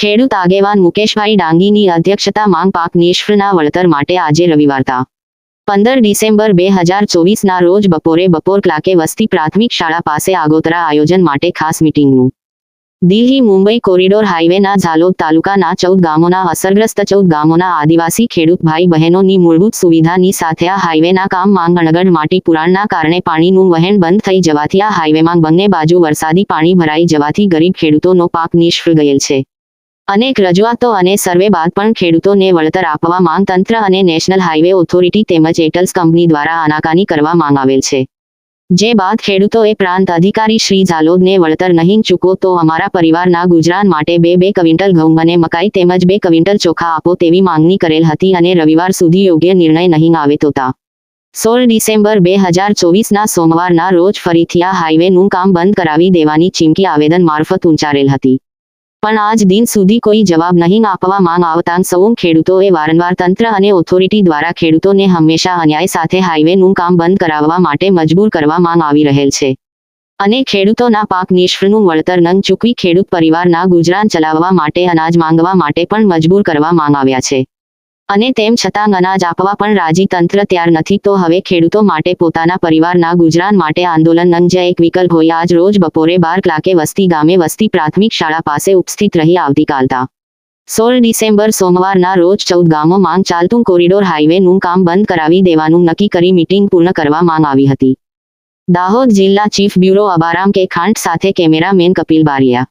ખેડૂત આગેવાન મુકેશભાઈ ડાંગીની અધ્યક્ષતા માંગ પાક નિષ્ફળના વળતર માટે આજે રવિવારતા પંદર ડિસેમ્બર બે હજાર ચોવીસના રોજ બપોરે બપોર કલાકે વસ્તી પ્રાથમિક શાળા પાસે આગોતરા આયોજન માટે ખાસ મીટિંગનું. દિલ્હી મુંબઈ કોરિડોર હાઈવેના ઝાલોદ તાલુકાના ચૌદ ગામોના અસરગ્રસ્ત ચૌદ ગામોના આદિવાસી ખેડૂત ભાઈ બહેનોની મૂળભૂત સુવિધાની સાથે આ હાઈવેના કામ માંગ અણગઢ માટી પુરાણના કારણે પાણીનું વહેણ બંધ થઈ જવાથી આ હાઈવેમાં બંને બાજુ વરસાદી પાણી ભરાઈ જવાથી ગરીબ ખેડૂતોનો પાક નિષ્ફળ ગયેલ છે. અનેક રજૂઆતો અને સર્વે બાદ પણ ખેડૂતોને વળતર આપવા માંગ તંત્ર અને નેશનલ હાઈવે ઓથોરિટી તેમજ એટલ્સ કંપની દ્વારા આનાકાની કરવા માંગ આવેલ છે. જે બાદ ખેડૂતોએ પ્રાંત અધિકારી શ્રી ઝાલોદને વળતર નહીં ચૂકો તો અમારા પરિવારના ગુજરાન માટે બે બે ક્વિન્ટલ ઘઉં અને મકાઈ તેમજ બે ક્વિન્ટલ ચોખા આપો તેવી માંગણી કરેલ હતી અને રવિવાર સુધી યોગ્ય નિર્ણય નહીં આવે તો તા. સોળ ડિસેમ્બર બે હજાર ચોવીસના સોમવારના રોજ ફરીથી આ હાઈવેનું કામ બંધ કરાવી દેવાની ચીમકી આવેદન મારફત ઉંચારેલ હતી. પણ આજ દિન સુધી કોઈ જવાબ નહીં આપવા માંગ આવતા સૌ ખેડૂતોએ વારંવાર તંત્ર અને ઓથોરિટી દ્વારા ખેડૂતોને હંમેશા અન્યાય સાથે હાઈવેનું કામ બંધ કરાવવા માટે મજબૂર કરવા માંગ આવી રહેલ છે. અને ખેડૂતોના પાક નિષ્ફળનું વળતર નંગ ચૂકવી ખેડૂત પરિવારના ગુજરાન ચલાવવા માટે અનાજ માંગવા માટે પણ મજબૂર કરવા માંગ આવ્યા છે. અને તેમ છતાં અનાજ આપવા પણ રાજી તંત્ર ત્યાર નથી. તો હવે ખેડૂતો માટે પોતાના પરિવારના ગુજરાન માટે આંદોલન અંજય એક વિકલ્પ હોય. આજ રોજ બપોરે બાર કલાકે વસ્તી ગામે વસ્તી પ્રાથમિક શાળા પાસે ઉપસ્થિત રહી આવતીકાલતા સોળ ડિસેમ્બર સોમવારના રોજ ચૌદ ગામો માંગ ચાલતું કોરિડોર હાઈવેનું કામ બંધ કરાવી દેવાનું નક્કી કરી મીટિંગ પૂર્ણ કરવા માંગ આવી હતી. દાહોદ જિલ્લા ચીફ બ્યુરો અબારામ કે ખાંડ સાથે કેમેરામેન કપિલ બારિયા